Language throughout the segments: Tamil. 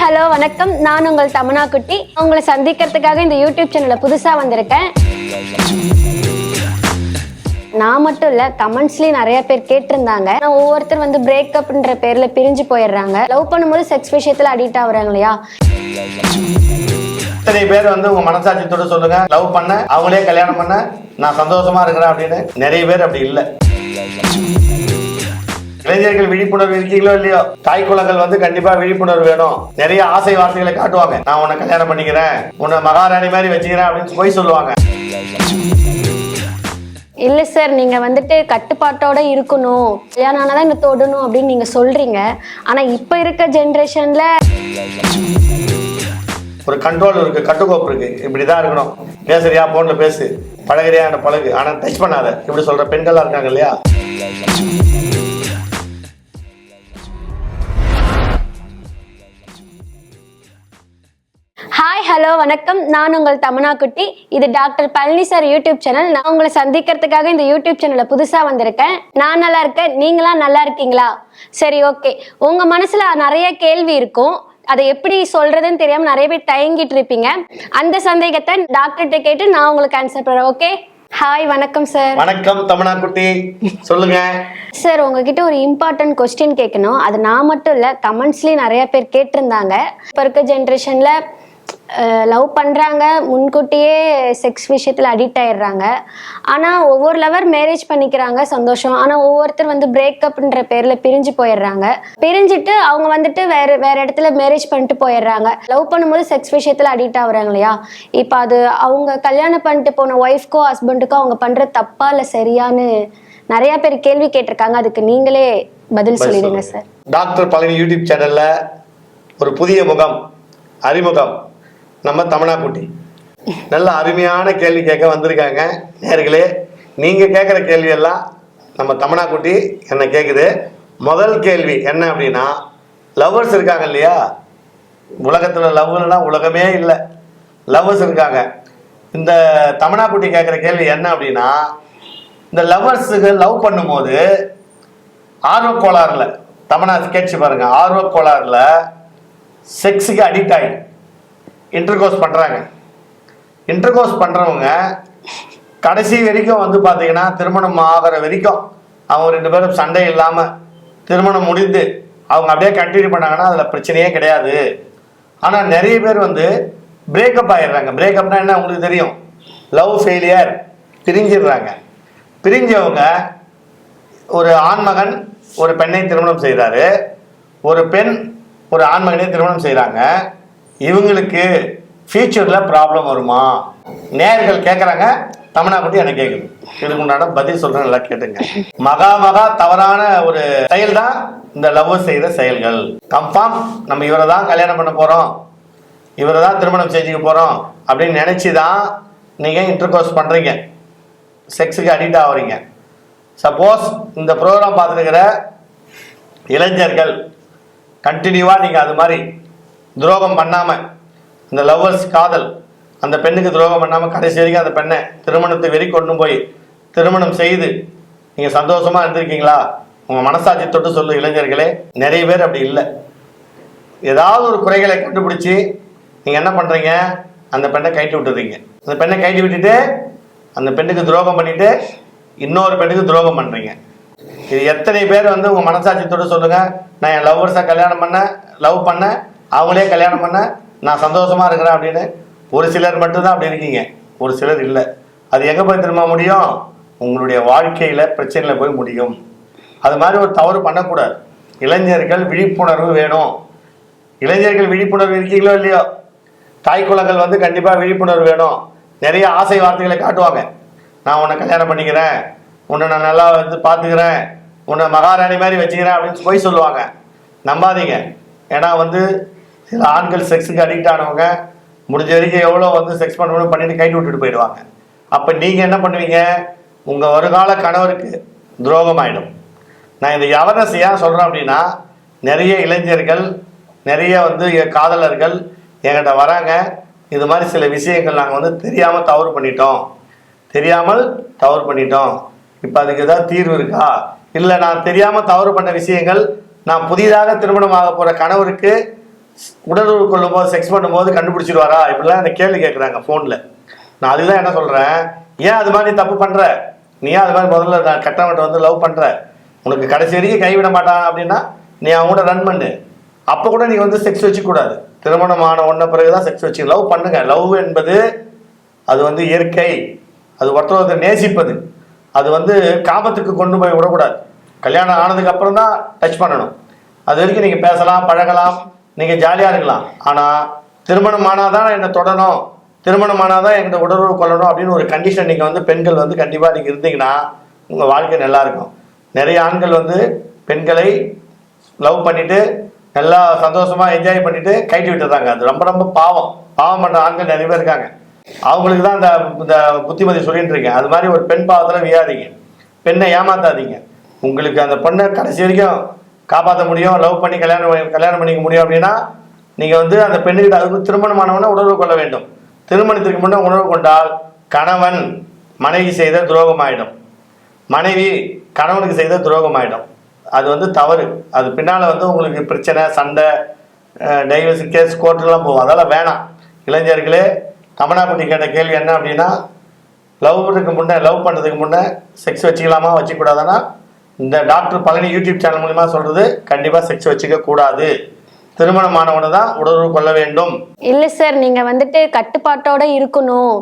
ஹலோ வணக்கம். நான் உங்கள் தமனா குட்டி. உங்களை சந்திக்கிறதுக்காக இந்த யூடியூப் சேனலில் புதுசாக வந்திருக்கேன். நான் மட்டும் இல்லை கமெண்ட்ஸ்லேயும் நிறைய பேர் கேட்டிருந்தாங்க. ஒவ்வொருத்தர் வந்து பிரேக்கப்ன்ற பேரில் பிரிஞ்சு போயிடுறாங்க. லவ் பண்ணும்போது செக்ஸ் விஷயத்தில் அடிக்ட் ஆகுறாங்க இல்லையா? இத்தனை பேர் வந்து உங்க மனசாட்சியத்தோட சொல்லுங்க. லவ் பண்ண அவங்களே கல்யாணம் பண்ண நான் சந்தோஷமா இருக்கிறேன் அப்படின்னு நிறைய பேர் அப்படி இல்லை. இளைஞர்கள் விழிப்புணர்வு இருக்கீங்களோ இல்லையோ? தாய் குலங்கள் வந்து கண்டிப்பா விழிப்புணர்வு வேணும். நிறைய ஆசை வார்த்தைகளை காட்டுவாங்க. நான் உன்னை கல்யாணம் பண்ணிக்கிறேன். உன்னை மகாராணி மாதிரி வச்சுக்கிறேன் அப்படின்னு போய் சொல்லுவாங்க. இல்ல சார் நீங்க வந்துட்டு கட்டுப்பாட்டோட இருக்கணும். கல்யாணம் ஆனாதான் இந்த தொடணும் அப்படின்னு நீங்க சொல்றீங்க. ஆனா இப்ப இருக்க ஜென்ரேஷன்ல ஒரு கண்ட்ரோல் இருக்கு கட்டுக்கோப்பு இருக்கு. இப்படிதான் இருக்கணும். பேசுறியா? போன்ல பேசு. பழகுறியா? என்ன பழகு. ஆனா டச் பண்ணாத. இப்படி சொல்ற பெண்கள்லாம் இருக்காங்க இல்லையா? ஹாய் ஹலோ வணக்கம். நான் உங்கள் தமனா குட்டி. இது doctor Palani sir YouTube channel. நான் உங்களை சந்திக்கிறதுக்காக இந்த யூடியூப் சேனல்ல புதுசா வந்திருக்கேன். நான் நல்லா இருக்கேன். நீங்களா நல்லா இருக்கீங்களா? சரி ஓகே உங்க மனசுல நிறைய கேள்வி இருக்கும். அதை எப்படி சொல்றதுன்னு தெரியாம நிறைய பேர் தயங்கிட்டு இருப்பீங்க. அந்த சந்தேகத்தை டாக்டர்கிட்ட கேட்டு நான் உங்களுக்கு ஆன்சர் பண்றேன் ஓகே ஹாய் வணக்கம் சார் வணக்கம் தமனா குட்டி. சொல்லுங்க. சார் உங்ககிட்ட ஒரு இம்பார்ட்டன்ட் கொஸ்டின் கேட்கணும். அது நான் மட்டும் இல்லை கமெண்ட்ஸ்லேயும் நிறைய பேர் கேட்டிருந்தாங்க. இப்போ இருக்க ஜென்ரேஷனில் லவ் பண்ணுறாங்க முன்கூட்டியே செக்ஸ் விஷயத்தில் அடிக்ட் ஆயிடுறாங்க. ஆனால் ஒவ்வொரு லவர் மேரேஜ் பண்ணிக்கிறாங்க சந்தோஷம். ஆனால் ஒவ்வொருத்தர் வந்து பிரேக்கப்ன்ற பேரில் பிரிஞ்சு போயிடுறாங்க. பிரிஞ்சுட்டு அவங்க வந்துட்டு வேறு வேற இடத்துல மேரேஜ் பண்ணிட்டு போயிடுறாங்க. லவ் பண்ணும்போது செக்ஸ் விஷயத்தில் அடிக்ட் ஆகுறாங்க இல்லையா? இப்போ அது அவங்க கல்யாணம் பண்ணிட்டு போன ஒய்ஃப்க்கோ ஹஸ்பண்டுக்கோ அவங்க பண்ணுற தப்பா இல்லை சரியான்னு நிறைய பேர் கேள்வி கேட்டிருக்காங்க. அதுக்கு நீங்களே பதில் சொல்லிடுங்க சார். டாக்டர் பழனி யூடியூப் சேனல்ல ஒரு புதிய முகம் அறிமுகம். நம்ம தமனா குட்டி நல்ல அருமையான கேள்வி கேட்க வந்திருக்காங்க. நேர்களே நீங்க கேட்குற கேள்வியெல்லாம் நம்ம தமனா குட்டி என்ன கேட்குது முதல் கேள்வி என்ன அப்படின்னா லவ்வர்ஸ் இருக்காங்க இல்லையா? உலகத்தில் லவ்னா உலகமே இல்லை. லவ்வர்ஸ் இருக்காங்க. இந்த தமனா குட்டி கேட்குற கேள்வி என்ன அப்படின்னா இந்த லவ்வர்ஸுக்கு லவ் பண்ணும்போது ஆர்வ கோளாறுல தமனா கேட்சி பாருங்க ஆர்வ கோளாறுல செக்ஸுக்கு அடிக்ட் ஆகி இன்டர்கோர்ஸ் பண்ணுறாங்க இன்டர்கோர்ஸ் பண்ணுறவங்க கடைசி வரைக்கும் வந்து பார்த்தீங்கன்னா திருமணம் ஆகிற வரைக்கும் அவங்க ரெண்டு பேரும் சண்டை இல்லாமல் திருமணம் முடிந்து அவங்க அப்படியே கண்டினியூ பண்ணாங்கன்னா அதில் பிரச்சனையே கிடையாது. ஆனால் நிறைய பேர் வந்து பிரேக்கப் ஆயிடுறாங்க. பிரேக்கப்னா என்ன? உங்களுக்கு தெரியும். Love failure பிரிஞ்சிடுறாங்க. பிரிஞ்சவங்க ஒரு ஆண்மகன் ஒரு பெண்ணை திருமணம் செய்கிறாரு ஒரு பெண் ஒரு ஆண்மகனை திருமணம் செய்கிறாங்க இவங்களுக்கு ஃபியூச்சரில் ப்ராப்ளம் வருமா? நேர்கள் கேட்குறாங்க தமிழா பற்றி எனக்கு கேட்குது இதுக்கு உண்டான பதில் சொல்கிறேன் நல்லா கேட்டுங்க. மகா மகா தவறான ஒரு செயல் தான் இந்த லவ் செய்கிற செயல்கள். கன்ஃபார்ம் நம்ம இவரை தான் கல்யாணம் பண்ண போகிறோம் இவரை தான் திருமணம் செஞ்சுக்க போகிறோம் அப்படின்னு நினச்சி தான் நீங்கள் இன்டர்கோர்ஸ் பண்ணுறீங்க செக்ஸுக்கு அடிக்ட் ஆகுறீங்க சப்போஸ் இந்த ப்ரோக்ராம் பார்த்துருக்கிற இளைஞர்கள் கண்டினியூவாக நீங்கள் அது மாதிரி துரோகம் பண்ணாமல் இந்த லவ்வர்ஸ் காதல் அந்த பெண்ணுக்கு துரோகம் பண்ணாமல் கடைசி வரைக்கும் அந்த பெண்ணை திருமணத்தை வெறி கொண்டு போய் திருமணம் செய்து நீங்கள் சந்தோஷமாக இருந்திருக்கீங்களா? உங்கள் மனசாட்சி தொட்டு சொல்லு இளைஞர்களே நிறைய பேர் அப்படி இல்லை. ஏதாவது ஒரு குறைகளை கண்டுபிடிச்சி நீங்கள் என்ன பண்ணுறீங்க அந்த பெண்ணை கைட்டு விட்டுறீங்க. அந்த பெண்ணை கைட்டு விட்டுட்டு அந்த பெண்ணுக்கு துரோகம் பண்ணிட்டு இன்னொரு பெண்ணுக்கு துரோகம் பண்ணுறீங்க இது எத்தனை பேர் வந்து உங்கள் தொட்டு சொல்லுங்கள் நான் என் லவ்வர்ஸை கல்யாணம் பண்ண லவ் பண்ண அவங்களே கல்யாணம் பண்ண நான் சந்தோஷமா இருக்கிறேன் அப்படின்னு ஒரு சிலர் மட்டும்தான் அப்படி இருக்கீங்க. ஒரு சிலர் இல்லை. அது எங்கே போய் திரும்ப முடியும்? உங்களுடைய வாழ்க்கையில் பிரச்சனையில் போய் முடியும். அது மாதிரி ஒரு தவறு பண்ணக்கூடாது. இளைஞர்கள் விழிப்புணர்வு வேணும். இளைஞர்கள் விழிப்புணர்வு இருக்கீங்களோ இல்லையோ? தாய் குலங்கள் வந்து கண்டிப்பாக விழிப்புணர்வு வேணும். நிறைய ஆசை வார்த்தைகளை காட்டுவாங்க. நான் உன்னை கல்யாணம் பண்ணிக்கிறேன். உன்னை நான் நல்லா வந்து பார்த்துக்கிறேன். உன்னை மகாராணி மாதிரி வச்சுக்கிறேன் அப்படின்னு போய் சொல்லுவாங்க. நம்பாதீங்க. ஏன்னா வந்து சில ஆண்கள் செக்ஸுக்கு அடிக்ட் ஆனவங்க முடிஞ்ச வரைக்கும் எவ்வளோ வந்து செக்ஸ் பண்ணணும் பண்ணிட்டு கைட்டு விட்டுட்டு போயிடுவாங்க. அப்போ நீங்கள் என்ன பண்ணுவீங்க? உங்கள் வருங்கால கணவருக்கு துரோகம் ஆகிடும் நான் இந்த அவேர்னஸ் ஏன் சொல்கிறேன் அப்படின்னா நிறைய இளைஞர்கள் நிறைய வந்து காதலர்கள் என்கிட்ட வராங்க. இது மாதிரி சில விஷயங்கள் நாங்கள் வந்து தெரியாமல் தவறு பண்ணிட்டோம். தெரியாமல் தவறு பண்ணிட்டோம். இப்போ அதுக்கு ஏதாவது தீர்வு இருக்கா? இல்லை நான் தெரியாமல் தவறு பண்ண விஷயங்கள் நான் புதிதாக திருமணம் ஆக போகிற கணவருக்கு உடலுறவு கொள்ளும் போது செக்ஸ் பண்ணும்போது கண்டுபிடிச்சிருவாரா இப்படிலாம் எனக்கு கேள்வி கேட்குறாங்க ஃபோனில் நான் அதுதான் என்ன சொல்கிறேன் ஏன் அது மாதிரி நீ தப்பு பண்ணுற நீ ஏன் அது மாதிரி முதல்ல நான் கட்டவன்ட்ட வந்து லவ் பண்ணுற உனக்கு கடைசி வரைக்கும் கைவிட மாட்டான் அப்படின்னா நீ அவன் கூட ரன் பண்ணு. அப்போ கூட நீ வந்து செக்ஸ் வச்சுக்கூடாது திருமணம் ஆன உடனே பிறகு தான் செக்ஸ் வச்சு லவ் பண்ணுங்க. லவ் என்பது அது வந்து இயற்கை. அது ஒருத்தர் ஒருத்தர் நேசிப்பது. அது வந்து காமத்துக்கு கொண்டு போய் விடக்கூடாது. கல்யாணம் ஆனதுக்கு அப்புறம் தான் டச் பண்ணணும். அது வரைக்கும் நீங்கள் பேசலாம் பழகலாம். நீங்கள் ஜாலியாக இருக்கலாம். ஆனால் திருமணம் ஆனாதான் என்னை தொடரும் திருமணம் ஆனால் தான் எங்கிட்ட உடலுறவு கொள்ளணும் அப்படின்னு ஒரு கண்டிஷன் நீங்கள் வந்து பெண்கள் வந்து கண்டிப்பாக நீங்கள் இருந்தீங்கன்னா உங்கள் வாழ்க்கை நல்லாயிருக்கும் நிறைய ஆண்கள் வந்து பெண்களை லவ் பண்ணிவிட்டு நல்லா சந்தோஷமாக என்ஜாய் பண்ணிவிட்டு கைட்டு விட்டுறாங்க. அது ரொம்ப ரொம்ப பாவம். பாவம் பண்ணுற ஆண்கள் நிறைய பேர் இருக்காங்க. அவங்களுக்கு தான் இந்த இந்த புத்திமதி சொல்லிட்டு இருக்கேன். அது மாதிரி ஒரு பெண் பாவத்தில் வியாதிங்க. பெண்ணை ஏமாத்தாதீங்க. உங்களுக்கு அந்த பொண்ணை கடைசி வரைக்கும் காப்பாற்ற முடியும் லவ் பண்ணி கல்யாணம் பண்ணி- கல்யாணம் பண்ணிக்க முடியும் அப்படின்னா நீங்கள் வந்து அந்த பெண்ணுக்கிட்ட அதுக்கு திருமணமானவன உணர்வு கொள்ள வேண்டும். திருமணத்திற்கு முன்னே உணர்வு கொண்டால் கணவன் மனைவி செய்த துரோகமாயிடும். மனைவி கணவனுக்கு செய்த துரோகமாயிடும். அது வந்து தவறு. அது பின்னால் வந்து உங்களுக்கு பிரச்சனை சண்டை டைவர்ஸ் கேஸ் கோர்ட்டுலாம் போகும். அதெல்லாம் வேணாம். இளைஞர்களே கமனாக்குட்டி கேட்ட கேள்வி என்ன அப்படின்னா லவ் பண்ணுறதுக்கு முன்னே லவ் பண்ணுறதுக்கு முன்னே செக்ஸ் வச்சுக்கலாமா வச்சுக்கூடாதுன்னா இந்த டாக்டர் பழனி யூடியூப் சேனல் மூலிமா சொல்கிறது கண்டிப்பாக செக்ஸ் வச்சுக்க கூடாது. திருமணமானவனை தான் உடலுறவு கொள்ள வேண்டும். இல்ல சார் நீங்க வந்துட்டு கட்டுப்பாட்டோட இருக்கணும்.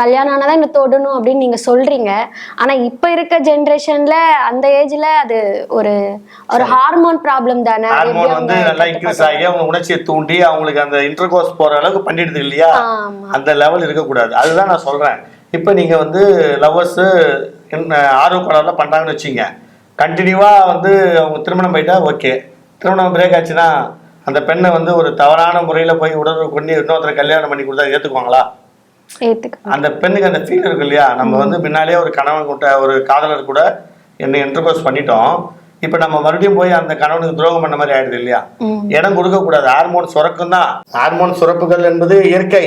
கல்யாணம் ஆனாதான் என்ன தொடணும் அப்படின்னு நீங்க சொல்றீங்க. ஆனா இப்ப இருக்க ஜெனரேஷன்ல அந்த ஏஜ்ல அது ஒரு ஒரு ஹார்மோன் ப்ராப்ளம் தானே. ஹார்மோன் வந்து நல்லா இன்க்ரீஸ் ஆகி அவங்க உணர்ச்சியை தூண்டி அவங்களுக்கு அந்த இன்டர்கோர்ஸ் போற அளவுக்கு பண்ணிடுது இல்லையா. அந்த லெவல் இருக்கக்கூடாது. அதுதான் நான் சொல்றேன். இப்போ நீங்க வந்து லவ்வர்ஸ் ஆர்வ கலர்ல பண்றாங்கன்னு வச்சுங்க கண்டினியூவா வந்து அவங்க திருமணம் போயிட்டா ஓகே. திருமணம் பிரேக் ஆச்சுன்னா அந்த பெண்ணை வந்து ஒரு தவறான முறையில போய் உடலுறவு கொண்டு இன்னொருத்தரை கல்யாணம் பண்ணி கொடுத்தா ஏத்துக்குவாங்களா? ஏத்துக்க அந்த பெண்ணுக்கு அந்த ஃபீல் இருக்கு இல்லையா? நம்ம வந்து முன்னாலே ஒரு கணவன் கூட்ட ஒரு காதலர் கூட என்னை இன்டர்கோர்ஸ் பண்ணிட்டோம். இப்போ நம்ம மறுபடியும் போய் அந்த கணவனுக்கு துரோகம் பண்ண மாதிரி ஆயிடுது இல்லையா. இடம் கொடுக்க கூடாது ஹார்மோன் சுரக்கும் தான் ஹார்மோன் சுரப்புகள் என்பது இயற்கை.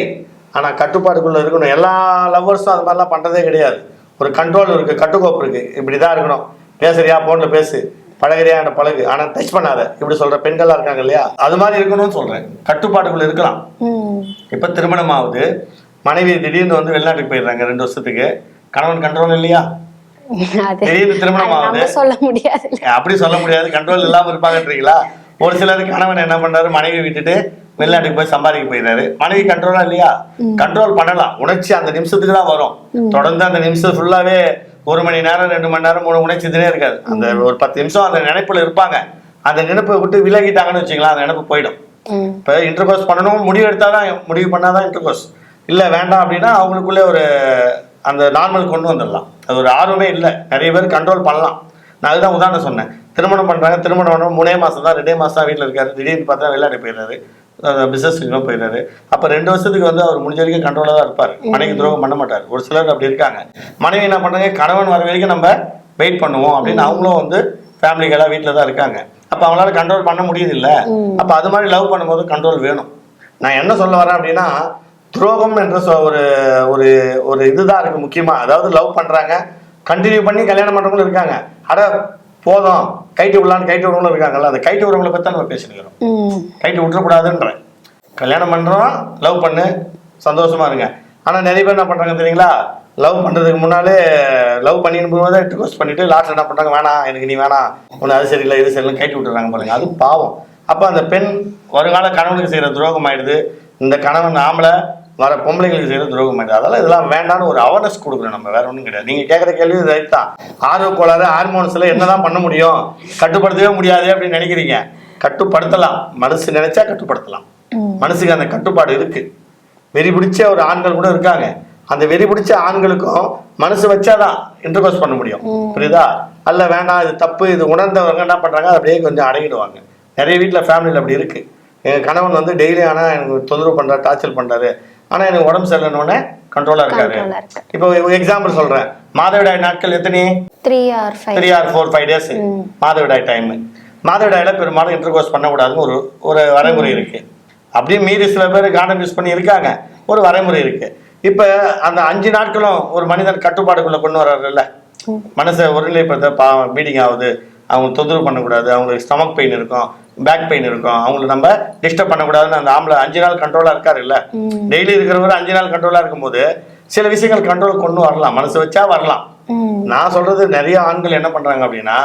ஆனா கட்டுப்பாடுக்குள்ள இருக்கணும். எல்லா லவ்வர்ஸும் அது மாதிரிலாம் பண்றதே கிடையாது. ஒரு கண்ட்ரோல் இருக்கு கட்டுக்கோப்பு இருக்கு. இப்படிதான் இருக்கணும். பேசுறியா போன்ல பேசு. பழகுறியா என்ற பழகு. ஆனா டச் பண்ணாத. இப்படி சொல்ற பெண்கள்லாம் இருக்காங்க இல்லையா? அது மாதிரி இருக்கணும்னு சொல்றேன். கட்டுப்பாடுக்குள்ள இருக்கலாம். இப்போ திருமணம் ஆகுது மனைவி திடீர்னு வந்து வெளிநாட்டுக்கு போயிடுறாங்க ரெண்டு வருஷத்துக்கு. கணவன் கண்ட்ரோல் இல்லையா? திடீர்னு திருமணம் ஆகுது சொல்ல முடியாது அப்படி சொல்ல முடியாது. கண்ட்ரோல் இல்லாம இருப்பாங்கன்றீங்களா? ஒரு சிலர் கணவன் என்ன பண்றாரு மனைவி விட்டுட்டு வெளிநாட்டுக்கு போய் சம்பாதிக்க போயிடுறாரு. மனைவி கண்ட்ரோலா இல்லையா? கண்ட்ரோல் பண்ணலாம். உணர்ச்சி அந்த நிமிஷத்துக்கு தான் வரும். தொடர்ந்து அந்த நிமிஷம் ஃபுல்லாவே ஒரு மணி நேரம் ரெண்டு மணி நேரம் மூணு உணர்ச்சி இதுனே இருக்காது. அந்த ஒரு பத்து நிமிஷம் அந்த நினைப்புல இருப்பாங்க. அந்த நினைப்பை விட்டு விலகிட்டாங்கன்னு வச்சுக்கலாம் அந்த நினைப்பு போயிடும். இப்போ இன்டர்கோர்ஸ் பண்ணணும் முடிவு எடுத்தாதான் முடிவு பண்ணாதான் இன்டர்கோர்ஸ் இல்லை வேண்டாம் அப்படின்னா அவங்களுக்குள்ளே ஒரு அந்த நார்மல் கொண்டு வந்துடலாம். அது ஒரு ஆர்வமே இல்லை. நிறைய பேர் கண்ட்ரோல் பண்ணலாம். நான் அதுதான் உதாரணம் சொன்னேன். திருமணம் பண்ணுறாங்க திருமணம் பண்ண மூணே மாதம் தான் ரெண்டே மாதம் தான் வீட்டில் இருக்காரு. திடீர்னு பார்த்தா வெளிநாடு போயிடுறாரு. பிஸ்னஸ் போயிடுறாரு அப்போ ரெண்டு வருஷத்துக்கு வந்து அவர் முடிஞ்ச வரைக்கும் கண்ட்ரோலாக தான் இருப்பார். மனைவி துரோகம் பண்ண மாட்டார். ஒரு சிலர் அப்படி இருக்காங்க. மனைவி என்ன பண்ணுறாங்க கணவன் வர வரைக்கும் நம்ம வெயிட் பண்ணுவோம் அப்படின்னு அவங்களும் வந்து ஃபேமிலிகளாக வீட்டில் தான் இருக்காங்க. அப்போ அவங்களால கண்ட்ரோல் பண்ண முடியுது இல்ல அப்போ அது மாதிரி லவ் பண்ணும்போது கண்ட்ரோல் வேணும். நான் என்ன சொல்ல வரேன் அப்படின்னா துரோகம் என்ற ஒரு ஒரு ஒரு இதுதான் இருக்கு முக்கியமா. அதாவது லவ் பண்றாங்க. கண்டினியூ பண்ணி கல்யாணம் பண்றவங்களும் இருக்காங்க. அட போதும். கைட்டு விடலான்னு கைட்டு விடுறவங்களும் இருக்காங்கல்ல அந்த கைட்டு விடுறவங்களை பத்தி தான் நம்ம பேசிக்கிறோம் ம். கைட்டு விட்டுறக்கூடாதுன்ற. கல்யாணம் பண்றோம் லவ் பண்ணு சந்தோஷமா இருங்க. ஆனா நிறைய பேர் என்ன பண்றாங்க தெரியுங்களா? லவ் பண்றதுக்கு முன்னாலே லவ் பண்ணின்னு போது ரிக்வஸ்ட் பண்ணிட்டு லாஸ்ட் என்ன பண்றாங்க? வேணாம் எனக்கு நீ வேணாம் உன்னை அது சரியில்லை இது சரியில்லை கைட்டு விட்டுறாங்க பாருங்க. அது பாவம். அப்ப அந்த பெண் வருங்கால கணவனுக்கு செய்யற துரோகம் ஆயிடுது. இந்த கணவன் ஆம்பளை வர பொம்பளைங்களுக்கு செய்யற துரோகம் அதெல்லாம் இதெல்லாம் வேண்டாம்னு ஒரு அவேர்னஸ் கொடுக்குறோம் நம்ம. வேற ஒன்றும் கிடையாது. நீங்க கேட்குற கேள்வி ரைட் தான். ஆர்வ கோளாறு ஹார்மோன்ஸ்ல என்னதான் பண்ண முடியும்? கட்டுப்படுத்தவே முடியாது அப்படின்னு நினைக்கிறீங்க. கட்டுப்படுத்தலாம். மனசு நினைச்சா கட்டுப்படுத்தலாம். மனசுக்கு அந்த கட்டுப்பாடு இருக்கு. வெறி பிடிச்ச ஒரு ஆண்கள் கூட இருக்காங்க. அந்த வெறி பிடிச்ச ஆண்களுக்கும் மனசு வச்சாதான் இன்டர்கோர்ஸ் பண்ண முடியும். புரியுதா? அல்ல வேண்டாம் இது தப்பு இது உணர்ந்தவங்க என்ன பண்றாங்க? அப்படியே கொஞ்சம் அடங்கிடுவாங்க நிறைய வீட்டில் ஃபேமிலியில் அப்படி இருக்கு. எங்க கணவன் வந்து டெய்லி ஆனால் எனக்கு தொந்தரவு பண்றாரு டார்ச்சர் பண்றாரு. ஆனா எனக்கு உடம்பு சரியில்லைன்னு கண்ட்ரோலா இருக்காரு. இப்போ எக்ஸாம்பிள் சொல்றேன். மாதவிடாய் நாட்கள் எத்தனை? Three or five three or four five days மாதவிடாய் டைம் மாதவிடாயில பெரும்பாலும் இன்டர்கோர்ஸ் பண்ணக்கூடாதுன்னு ஒரு ஒரு வரைமுறை இருக்கு. அப்படியே மீறி சில பேர் காண்டம் யூஸ் பண்ணி இருக்காங்க. ஒரு வரைமுறை இருக்கு. இப்போ அந்த அஞ்சு நாட்களும் ஒரு மனிதன் கட்டுப்பாடுக்குள்ள கொண்டு வர்றாருல்ல. மனசை ஒருநிலைப்படுத்த பா பீடிங் ஆகுது. அவங்க தொந்தரவு பண்ணக்கூடாது. அவங்களுக்கு ஸ்டமக் பெயின் இருக்கும். பேக் பெயின் இருக்கும். அவங்களை நம்ம டிஸ்டர்ப் பண்ணக்கூடாதுன்னு அந்த ஆம்பளை அஞ்சு நாள் கண்ட்ரோலா இருக்காரு இல்ல டெய்லி இருக்கிறவர் அஞ்சு நாள் கண்ட்ரோலா இருக்கும்போது சில விஷயங்கள் கண்ட்ரோல் கொண்டு வரலாம். மனசு வச்சா வரலாம். நான் சொல்றது நிறைய ஆண்கள் என்ன பண்றாங்க அப்படின்னா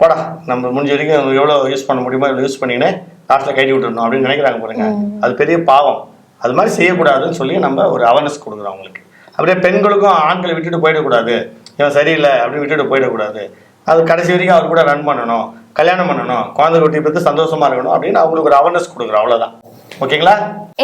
போடா நம்ம முடிஞ்ச வரைக்கும் எவ்வளோ யூஸ் பண்ண முடியுமோ இவ்வளோ யூஸ் பண்ணின்னு லாஸ்ட்டில் கைட்டி விட்டுறணும் அப்படின்னு நினைக்கிறாங்க பாருங்க. அது பெரிய பாவம். அது மாதிரி செய்யக்கூடாதுன்னு சொல்லி நம்ம ஒரு அவேர்னஸ் கொடுக்குறோம் அவங்களுக்கு. அப்படியே பெண்களுக்கும் ஆண்களை விட்டுட்டு போயிடக்கூடாது. இவன் சரியில்லை அப்படின்னு விட்டுட்டு போயிடக்கூடாது. அது கடைசி வரைக்கும் அவர் கூட ரன் பண்ணணும். கல்யாணம் பண்ணணும் குழந்தை குட்டி பற்றி சந்தோஷமாக இருக்கணும் அப்படின்னு அவங்களுக்கு ஒரு அவேர்னஸ் கொடுக்குறோம் அவ்வளோதான் ஓகேங்களா?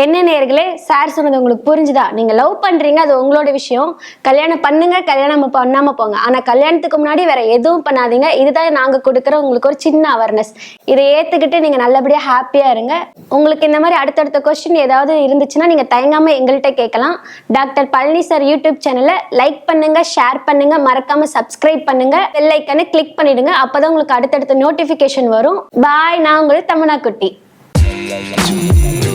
என்ன நேர்களே சார் சொன்னது உங்களுக்கு புரிஞ்சுதா? நீங்க லவ் பண்றீங்க அது உங்களோட விஷயம். கல்யாணம் பண்ணுங்க கல்யாணம் பண்ணாம போங்க. ஆனா கல்யாணத்துக்கு முன்னாடி வேற எதுவும் பண்ணாதீங்க. இதுதான் நாங்க கொடுக்குற உங்களுக்கு ஒரு சின்ன அவேர்னஸ் இதை ஏத்துக்கிட்டு நீங்க நல்லபடியா ஹாப்பியா இருங்க. உங்களுக்கு இந்த மாதிரி அடுத்தடுத்த கொஸ்டின் ஏதாவது இருந்துச்சுன்னா நீங்க தயங்காம எங்கள்கிட்ட கேட்கலாம். டாக்டர் பழனி சார் யூடியூப் சேனல்ல லைக் பண்ணுங்க ஷேர் பண்ணுங்க. மறக்காம சப்ஸ்கிரைப் பண்ணுங்க. பெல் ஐக்கனை கிளிக் பண்ணிடுங்க. அப்பதான் உங்களுக்கு அடுத்தடுத்த நோட்டிபிகேஷன் வரும். பாய் நான் உங்களுக்கு தமிழா குட்டி. to.